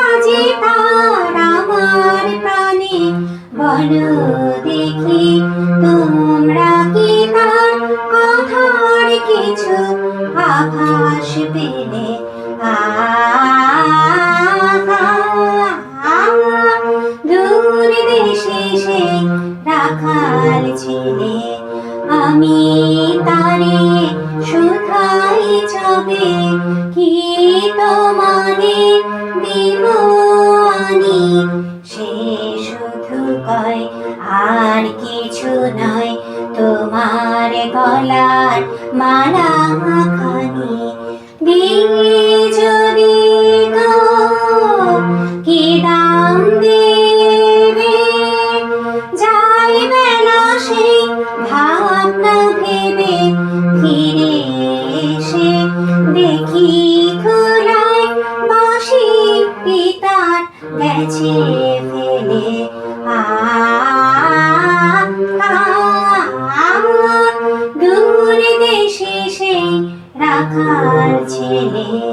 বাজে তার আমার প্রাণে। বলো দেখি, তোমরা কি তার কথার কিছু আভাস পেলে? দূর দেশে সে রাখাল ছেলে। আমি তারে শুধাই যাবে, কি আনি সে শুধু আর কিছু নয় তোমার গলার মালা মাখানি বিজরি কি দাম দেবে যাইবে না সে ভাবনা ভেবে ফিরে এসে দেখি খুব প্রাণ গেছে ফেলে দূর দেশে সেই রাখার ছেলে